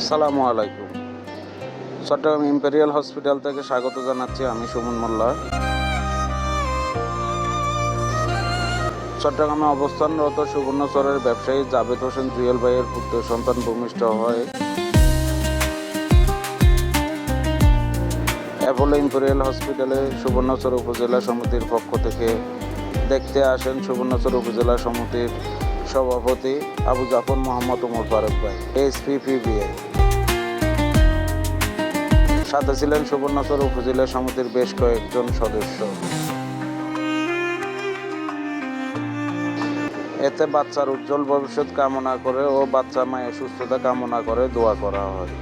আসসালামু আলাইকুম। Chittagong imperial hospital থেকে স্বাগত জানাচ্ছি আমি সুমন মোল্লা। চট্টগ্রামে অবস্থানরত সুবর্ণচরের ব্যবসায়ী জাভেদ হোসেন জুয়েল ভাইয়ের পুত্র সন্তান ভূমিষ্ঠ হয়। অ্যাপোলো ইম্পেরিয়াল হসপিটালে সুবর্ণচর উপজেলা সমিতির পক্ষ থেকে দেখতে আসেন সুবর্ণচর উপজেলা সমিতির সভাপতি আবু জাফর মোহাম্মদ ওমর ফারুক ভাই এসপি পিবিআই সাথে ছিলেন সুবর্ণচর উপজেলা সমিতির বেশ কয়েকজন সদস্য। এতে বাচ্চার উজ্জ্বল ভবিষ্যৎ কামনা করে ও বাচ্চা মায়ের সুস্থতা কামনা করে দোয়া করা হয়।